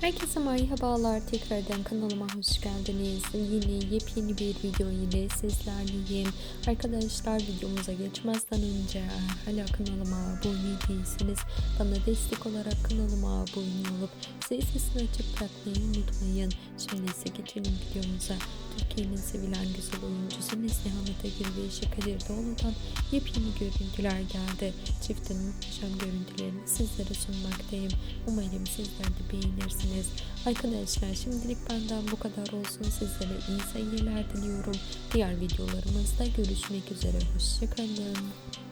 Herkese merhabalar. Tekrardan kanalıma hoş geldiniz. Yeni yepyeni bir video ile sizlerleyim. Arkadaşlar videomuza geçmezden önce hala kanalıma abone değilseniz bana destek olarak kanalıma abone olup zil sesini açıp bırakmayı unutmayın. Şimdi ise geçelim videomuza. Türkiye'nin sevilen güzel oyuncusu Neslihan Atagül ve Işık Kadir Doğulu'dan yepyeni görüntüler geldi. Çiftin muhteşem görüntülerini sizlere sunmaktayım. Umarım sizler de beğenirsiniz. Arkadaşlar şimdilik benden bu kadar olsun. Sizlere iyi seyirler diliyorum. Diğer videolarımızda görüşmek üzere. Hoşçakalın.